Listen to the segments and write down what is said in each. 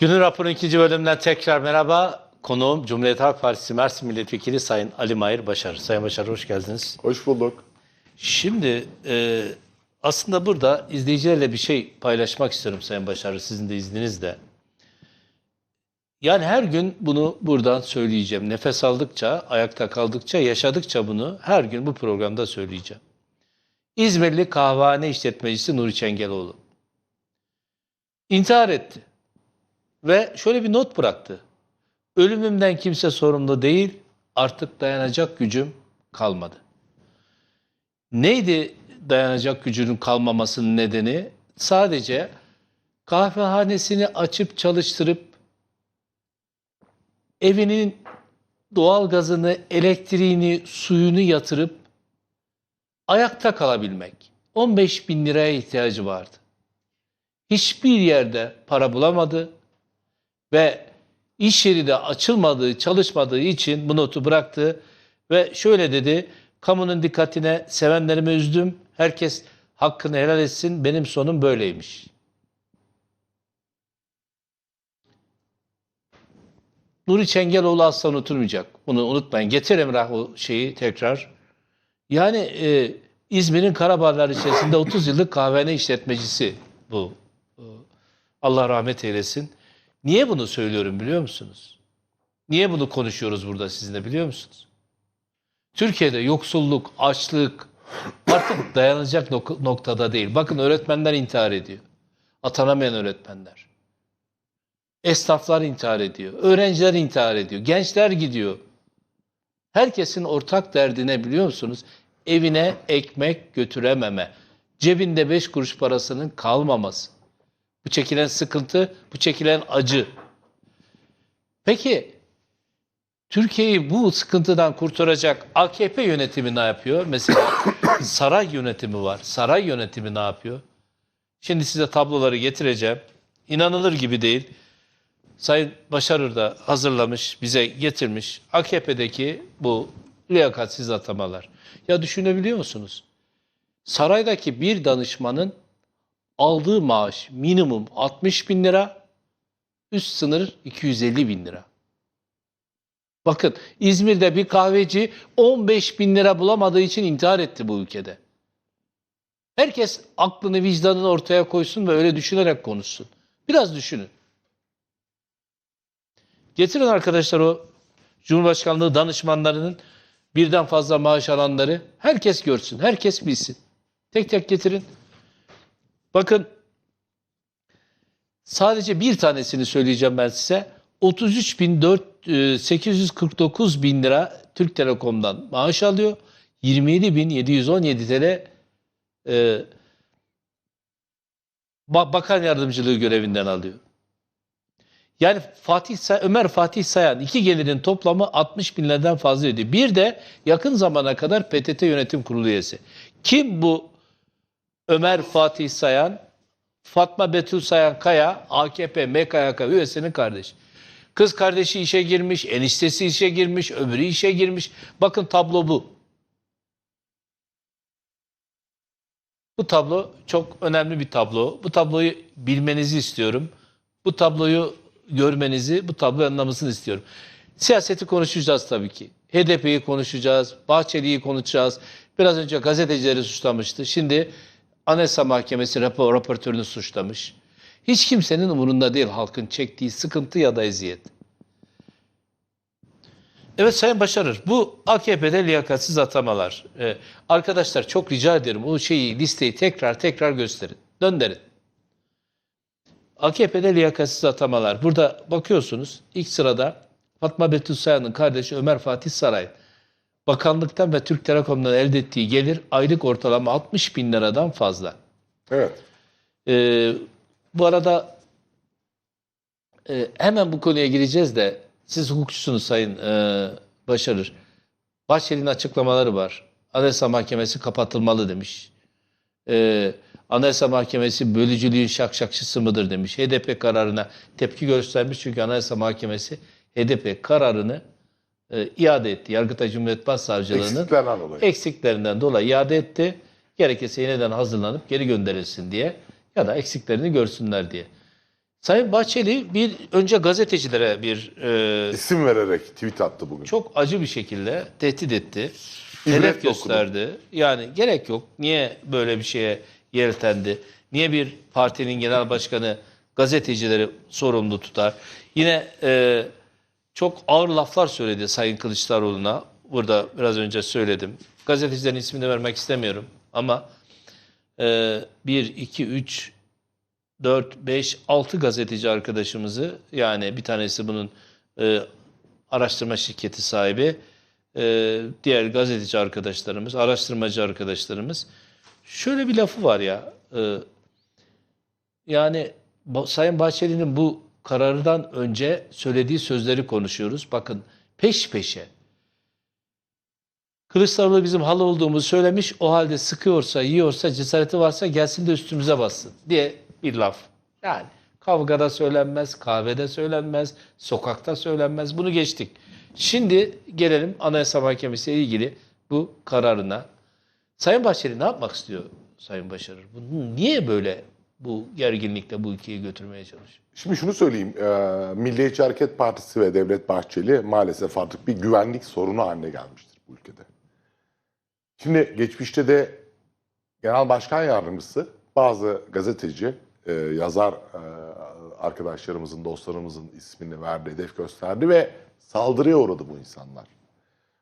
Günün raporun ikinci bölümünden tekrar merhaba. Konuğum Cumhuriyet Halk Partisi Mersin Milletvekili Sayın Ali Mahir Başar. Sayın Başar hoş geldiniz. Hoş bulduk. Şimdi e, aslında burada izleyicilerle bir şey paylaşmak istiyorum Sayın Başar sizin de izninizle. Yani her gün bunu buradan söyleyeceğim. Nefes aldıkça, ayakta kaldıkça, yaşadıkça bunu her gün bu programda söyleyeceğim. İzmirli kahvehane işletmecisi Nuri Çengeloğlu. İntihar etti. Ve şöyle bir not bıraktı. Ölümümden kimse sorumlu değil, artık dayanacak gücüm kalmadı. Neydi dayanacak gücünün kalmamasının nedeni? Sadece kahvehanesini açıp çalıştırıp evinin doğalgazını, elektriğini, suyunu yatırıp ayakta kalabilmek. 15 bin liraya ihtiyacı vardı. Hiçbir yerde para bulamadı ve iş yeri de açılmadığı, çalışmadığı için bu notu bıraktı ve şöyle dedi, kamunun dikkatine sevenlerimi üzdüm, herkes hakkını helal etsin, benim sonum böyleymiş. Nuri Çengeloğlu asla unutulmayacak. Bunu unutmayın. Getir Emrah o şeyi tekrar. Yani e, İzmir'in Karabağlar içerisinde 30 yıllık kahvehane işletmecisi bu. E, Allah rahmet eylesin. Niye bunu söylüyorum biliyor musunuz? Niye bunu konuşuyoruz burada sizinle biliyor musunuz? Türkiye'de yoksulluk, açlık artık dayanacak nok- noktada değil. Bakın öğretmenler intihar ediyor. Atanamayan öğretmenler. Esnaflar intihar ediyor. Öğrenciler intihar ediyor. Gençler gidiyor. Herkesin ortak derdine biliyor musunuz? Evine ekmek götürememe. Cebinde beş kuruş parasının kalmaması. Bu çekilen sıkıntı, bu çekilen acı. Peki Türkiye'yi bu sıkıntıdan kurtaracak AKP yönetimi ne yapıyor? Mesela saray yönetimi var. Saray yönetimi ne yapıyor? Şimdi size tabloları getireceğim. İnanılır gibi değil. Sayın Başarır da hazırlamış, bize getirmiş. AKP'deki bu liyakatsiz atamalar. Ya düşünebiliyor musunuz? Saraydaki bir danışmanın aldığı maaş minimum 60 bin lira, üst sınır 250 bin lira. Bakın İzmir'de bir kahveci 15 bin lira bulamadığı için intihar etti bu ülkede. Herkes aklını vicdanını ortaya koysun ve öyle düşünerek konuşsun. Biraz düşünün. Getirin arkadaşlar o Cumhurbaşkanlığı danışmanlarının birden fazla maaş alanları. Herkes görsün, herkes bilsin. Tek tek getirin. Bakın sadece bir tanesini söyleyeceğim ben size. 33.849 e, bin lira Türk Telekom'dan maaş alıyor. 27.717 TL e, ba- bakan yardımcılığı görevinden alıyor. Yani Fatih Ömer Fatih Sayan iki gelirin toplamı 60 bin liradan fazla ödüyor. Bir de yakın zamana kadar PTT Yönetim Kurulu üyesi. Kim bu Ömer Fatih Sayan? Fatma Betül Sayan Kaya, AKP MKYK üyesinin kardeşi. Kız kardeşi işe girmiş, eniştesi işe girmiş, öbürü işe girmiş. Bakın tablo bu. Bu tablo çok önemli bir tablo. Bu tabloyu bilmenizi istiyorum. Bu tabloyu görmenizi, bu tabloyu anlamasını istiyorum. Siyaseti konuşacağız tabii ki. HDP'yi konuşacağız, Bahçeli'yi konuşacağız. Biraz önce gazetecileri suçlamıştı. Şimdi Anayasa Mahkemesi rapor, raportörünü suçlamış. Hiç kimsenin umurunda değil halkın çektiği sıkıntı ya da eziyet. Evet Sayın Başarır, bu AKP'de liyakatsiz atamalar. Ee, arkadaşlar çok rica ederim o şeyi, listeyi tekrar tekrar gösterin. Döndürün. AKP'de liyakatsiz atamalar. Burada bakıyorsunuz ilk sırada Fatma Betül Sayan'ın kardeşi Ömer Fatih Saray. Bakanlıktan ve Türk Telekom'dan elde ettiği gelir aylık ortalama 60 bin liradan fazla. Evet. Ee, bu arada e, hemen bu konuya gireceğiz de siz hukukçusunuz Sayın e, Başarır. Bahçeli'nin açıklamaları var. Anayasa Mahkemesi kapatılmalı demiş. Ee, Anayasa Mahkemesi bölücülüğün şakşakçısı mıdır demiş. HDP kararına tepki göstermiş çünkü Anayasa Mahkemesi HDP kararını e, iade etti. Yargıtay Cumhuriyet Başsavcılığı'nın Eksiklerden dolayı. eksiklerinden dolayı iade etti. Gerekirse yeniden hazırlanıp geri gönderilsin diye ya da eksiklerini görsünler diye. Sayın Bahçeli bir önce gazetecilere bir e, İsim vererek tweet attı bugün. çok acı bir şekilde tehdit etti. İbret Hedef dokudu. gösterdi. Yani gerek yok. Niye böyle bir şeye yeltendi? Niye bir partinin genel başkanı gazetecileri sorumlu tutar? Yine e, çok ağır laflar söyledi Sayın Kılıçdaroğlu'na. Burada biraz önce söyledim. Gazetecilerin ismini vermek istemiyorum ama e, 1, 2, 3, 4, 5, 6 gazeteci arkadaşımızı yani bir tanesi bunun e, araştırma şirketi sahibi, e, diğer gazeteci arkadaşlarımız, araştırmacı arkadaşlarımız. Şöyle bir lafı var ya, e, yani Sayın Bahçeli'nin bu karardan önce söylediği sözleri konuşuyoruz. Bakın peş peşe. Kılıçdaroğlu bizim halı olduğumuzu söylemiş. O halde sıkıyorsa, yiyorsa, cesareti varsa gelsin de üstümüze bassın diye bir laf. Yani kavgada söylenmez, kahvede söylenmez, sokakta söylenmez. Bunu geçtik. Şimdi gelelim Anayasa Mahkemesi ile ilgili bu kararına. Sayın Bahçeli ne yapmak istiyor Sayın Başarır? Bunu niye böyle bu gerginlikle bu ülkeyi götürmeye çalışıyor? Şimdi şunu söyleyeyim. e, Milliyetçi Hareket Partisi ve Devlet Bahçeli maalesef artık bir güvenlik sorunu haline gelmiştir bu ülkede. Şimdi geçmişte de Genel Başkan Yardımcısı bazı gazeteci, e, yazar e, arkadaşlarımızın, dostlarımızın ismini verdi, hedef gösterdi ve saldırıya uğradı bu insanlar.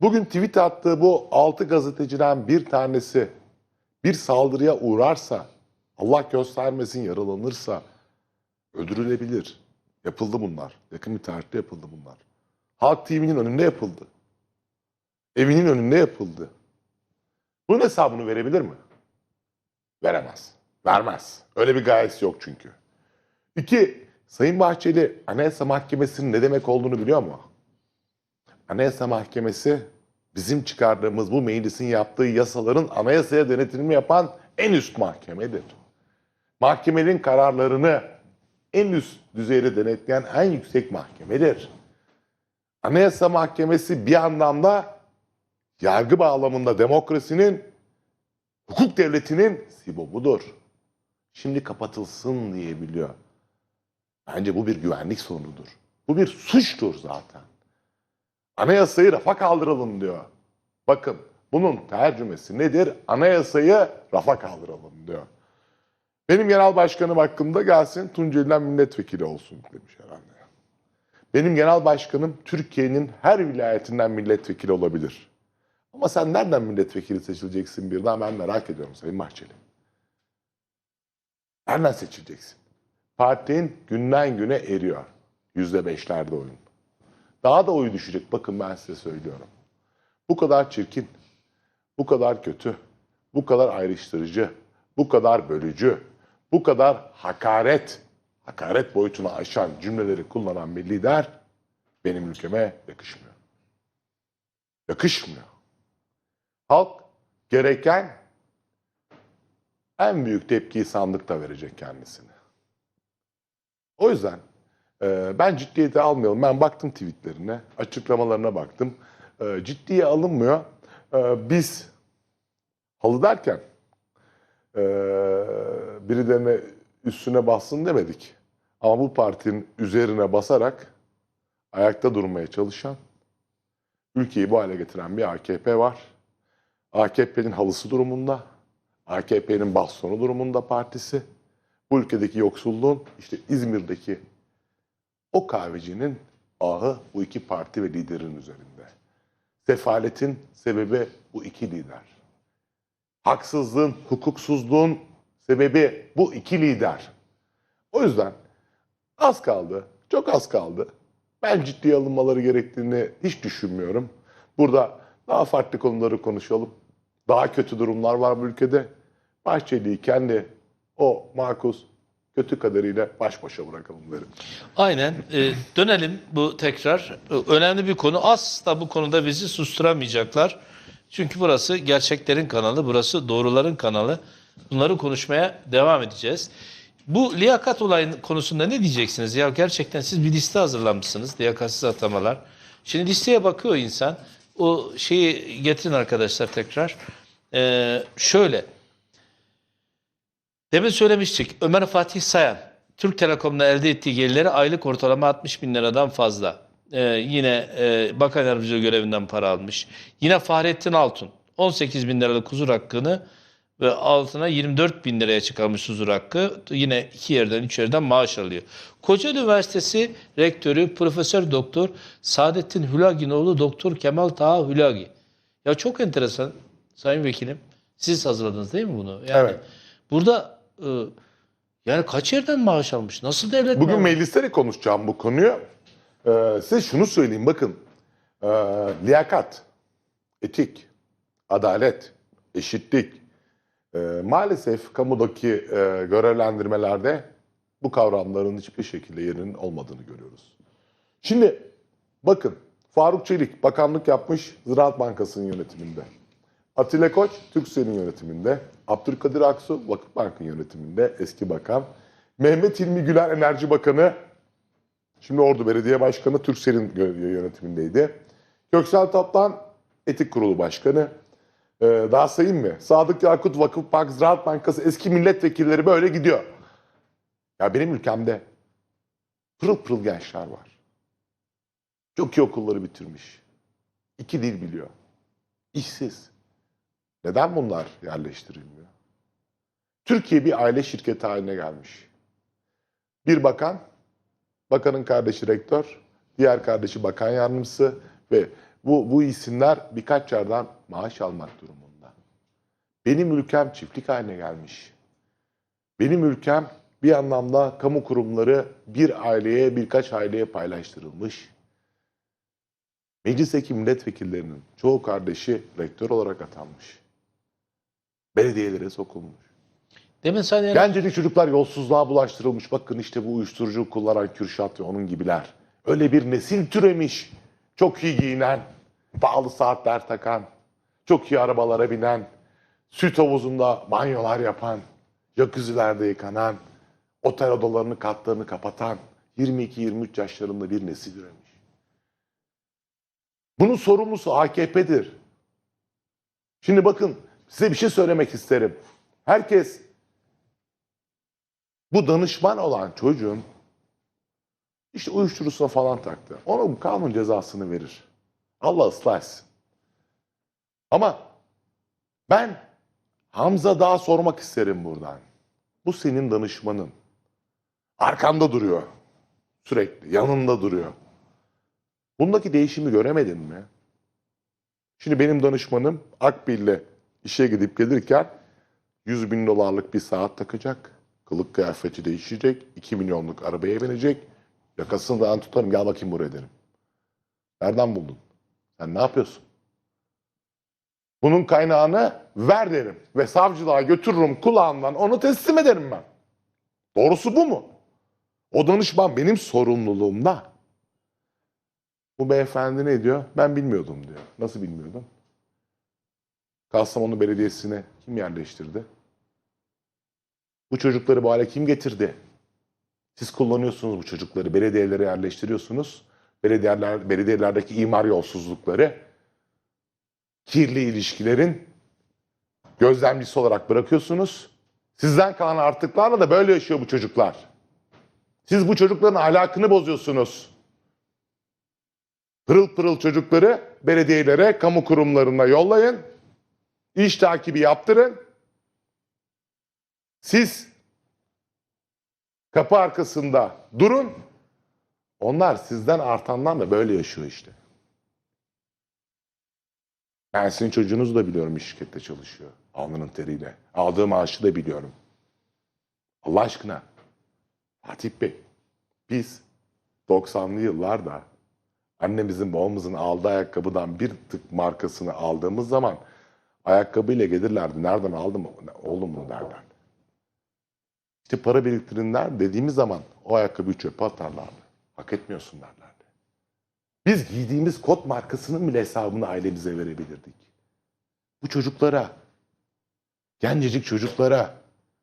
Bugün tweet attığı bu 6 gazeteciden bir tanesi bir saldırıya uğrarsa, Allah göstermesin yaralanırsa öldürülebilir. Yapıldı bunlar. Yakın bir tarihte yapıldı bunlar. Halk TV'nin önünde yapıldı. Evinin önünde yapıldı. Bunun hesabını verebilir mi? Veremez. Vermez. Öyle bir gayesi yok çünkü. İki, Sayın Bahçeli Anayasa Mahkemesi'nin ne demek olduğunu biliyor mu? Anayasa Mahkemesi bizim çıkardığımız bu meclisin yaptığı yasaların anayasaya denetimini yapan en üst mahkemedir. Mahkemenin kararlarını en üst düzeyde denetleyen en yüksek mahkemedir. Anayasa Mahkemesi bir anlamda yargı bağlamında demokrasinin, hukuk devletinin sibobudur. Şimdi kapatılsın diyebiliyor. Bence bu bir güvenlik sorunudur. Bu bir suçtur zaten. Anayasayı rafa kaldıralım diyor. Bakın bunun tercümesi nedir? Anayasayı rafa kaldıralım diyor. Benim genel başkanım hakkında gelsin Tunceli'den milletvekili olsun demiş herhalde. Benim genel başkanım Türkiye'nin her vilayetinden milletvekili olabilir. Ama sen nereden milletvekili seçileceksin birden ben merak ediyorum Sayın Bahçeli. Nereden seçileceksin? Partinin günden güne eriyor. Yüzde beşlerde oyun. Daha da oyu düşecek. Bakın ben size söylüyorum. Bu kadar çirkin, bu kadar kötü, bu kadar ayrıştırıcı, bu kadar bölücü, bu kadar hakaret, hakaret boyutunu aşan cümleleri kullanan bir lider benim ülkeme yakışmıyor. Yakışmıyor. Halk gereken en büyük tepkiyi sandıkta verecek kendisine. O yüzden e, ben ciddiyete almayalım. Ben baktım tweetlerine, açıklamalarına baktım. E, ciddiye alınmıyor. E, biz halı derken e, birilerine üstüne bassın demedik. Ama bu partinin üzerine basarak ayakta durmaya çalışan, ülkeyi bu hale getiren bir AKP var. AKP'nin halısı durumunda, AKP'nin bastonu durumunda partisi. Bu ülkedeki yoksulluğun işte İzmir'deki o kahvecinin ahı bu iki parti ve liderin üzerinde. Sefaletin sebebi bu iki lider. Haksızlığın, hukuksuzluğun sebebi bu iki lider. O yüzden az kaldı, çok az kaldı. Ben ciddiye alınmaları gerektiğini hiç düşünmüyorum. Burada daha farklı konuları konuşalım. Daha kötü durumlar var bu ülkede. Bahçeli'yi kendi o makus kötü kadarıyla baş başa bırakalım derim. Aynen. Ee, dönelim bu tekrar. Ee, Önemli bir konu. Asla bu konuda bizi susturamayacaklar. Çünkü burası gerçeklerin kanalı, burası doğruların kanalı. Bunları konuşmaya devam edeceğiz. Bu liyakat olayın konusunda ne diyeceksiniz? Ya gerçekten siz bir liste hazırlamışsınız, liyakatsiz atamalar. Şimdi listeye bakıyor insan. O şeyi getirin arkadaşlar tekrar. Ee, şöyle. Demin söylemiştik Ömer Fatih Sayan Türk Telekom'da elde ettiği gelirleri aylık ortalama 60 bin liradan fazla. Ee, yine e, bakan yardımcılığı görevinden para almış. Yine Fahrettin Altun 18 bin liralık huzur hakkını ve altına 24 bin liraya çıkarmış huzur hakkı. Yine iki yerden, üç yerden maaş alıyor. Kocaeli Üniversitesi Rektörü Profesör Doktor Saadettin Hülaginoğlu Doktor Kemal Taha Hülagi. Ya çok enteresan Sayın Vekilim. Siz hazırladınız değil mi bunu? Yani Evet. Burada e, yani kaç yerden maaş almış? Nasıl devlet Bugün mecliste de konuşacağım bu konuyu. Ee, size şunu söyleyeyim bakın. Ee, liyakat, etik, adalet, eşitlik ee, maalesef kamudaki e, görevlendirmelerde bu kavramların hiçbir şekilde yerinin olmadığını görüyoruz. Şimdi bakın Faruk Çelik bakanlık yapmış Ziraat Bankası'nın yönetiminde. Atilla Koç Türkcell'in yönetiminde. Abdülkadir Aksu Vakıfbank'ın yönetiminde eski bakan. Mehmet Hilmi Güler Enerji Bakanı Şimdi Ordu Belediye Başkanı Türksel'in yönetimindeydi. Göksel Taptan Etik Kurulu Başkanı. Ee, daha sayayım mı? Sadık Yakut Vakıfbank, Ziraat Bankası eski milletvekilleri böyle gidiyor. Ya benim ülkemde pırıl pırıl gençler var. Çok iyi okulları bitirmiş. İki dil biliyor. İşsiz. Neden bunlar yerleştirilmiyor? Türkiye bir aile şirketi haline gelmiş. Bir bakan Bakanın kardeşi rektör, diğer kardeşi bakan yardımcısı ve bu, bu isimler birkaç yerden maaş almak durumunda. Benim ülkem çiftlik haline gelmiş. Benim ülkem bir anlamda kamu kurumları bir aileye birkaç aileye paylaştırılmış. Meclisteki milletvekillerinin çoğu kardeşi rektör olarak atanmış. Belediyelere sokulmuş. Demin sen yani Gencecik çocuklar yolsuzluğa bulaştırılmış. Bakın işte bu uyuşturucu kullanan Kürşat ve onun gibiler. Öyle bir nesil türemiş. Çok iyi giyinen, pahalı saatler takan, çok iyi arabalara binen, süt havuzunda banyolar yapan, jacuzzi'lerde yıkanan, otel odalarını katlarını kapatan 22-23 yaşlarında bir nesil üremiş. Bunun sorumlusu AKP'dir. Şimdi bakın size bir şey söylemek isterim. Herkes bu danışman olan çocuğun işte uyuşturucusuna falan taktı. Ona bu kanun cezasını verir. Allah ıslah etsin. Ama ben Hamza daha sormak isterim buradan. Bu senin danışmanın. Arkanda duruyor. Sürekli yanında duruyor. Bundaki değişimi göremedin mi? Şimdi benim danışmanım Akbil'le işe gidip gelirken 100 bin dolarlık bir saat takacak. Kılık kıyafeti değişecek. 2 milyonluk arabaya binecek. Yakasını da tutarım. Gel bakayım buraya derim. Nereden buldun? Sen ne yapıyorsun? Bunun kaynağını ver derim. Ve savcılığa götürürüm kulağından onu teslim ederim ben. Doğrusu bu mu? O danışman benim sorumluluğumda. Bu beyefendi ne diyor? Ben bilmiyordum diyor. Nasıl bilmiyordum? Kastamonu Belediyesi'ne kim yerleştirdi? Bu çocukları bu hale kim getirdi? Siz kullanıyorsunuz bu çocukları, belediyelere yerleştiriyorsunuz. Belediyeler, belediyelerdeki imar yolsuzlukları, kirli ilişkilerin gözlemcisi olarak bırakıyorsunuz. Sizden kalan artıklarla da böyle yaşıyor bu çocuklar. Siz bu çocukların ahlakını bozuyorsunuz. Pırıl pırıl çocukları belediyelere, kamu kurumlarına yollayın. İş takibi yaptırın. Siz kapı arkasında durun. Onlar sizden artandan da böyle yaşıyor işte. Ben sizin çocuğunuzu da biliyorum bir şirkette çalışıyor. Alnının teriyle. Aldığı maaşı da biliyorum. Allah aşkına. Fatih Bey, biz 90'lı yıllarda annemizin babamızın aldığı ayakkabıdan bir tık markasını aldığımız zaman ayakkabıyla gelirlerdi. Nereden aldım oğlum bunu derlerdi. İşte para biriktirinler dediğimiz zaman o ayakkabıyı çöpe atarlardı. Hak etmiyorsun derlerdi. Biz giydiğimiz kot markasının bile hesabını ailemize verebilirdik. Bu çocuklara, gencecik çocuklara,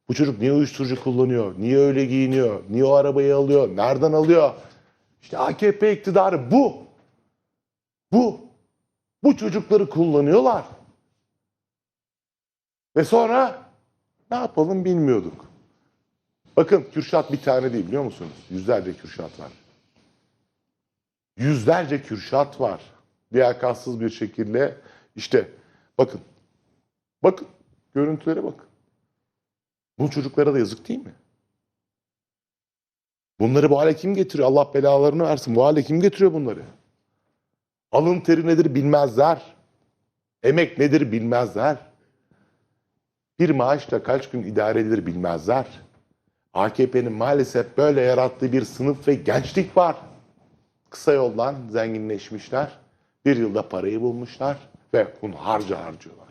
bu çocuk niye uyuşturucu kullanıyor, niye öyle giyiniyor, niye o arabayı alıyor, nereden alıyor? İşte AKP iktidarı bu. Bu. Bu çocukları kullanıyorlar. Ve sonra ne yapalım bilmiyorduk. Bakın Kürşat bir tane değil biliyor musunuz? Yüzlerce Kürşat var. Yüzlerce Kürşat var. Liyakatsız bir şekilde işte bakın. Bakın. Görüntülere bakın. Bu çocuklara da yazık değil mi? Bunları bu hale kim getiriyor? Allah belalarını versin. Bu hale kim getiriyor bunları? Alın teri nedir bilmezler. Emek nedir bilmezler. Bir maaşla kaç gün idare edilir bilmezler. AKP'nin maalesef böyle yarattığı bir sınıf ve gençlik var. Kısa yoldan zenginleşmişler. Bir yılda parayı bulmuşlar ve bunu harca harcıyorlar.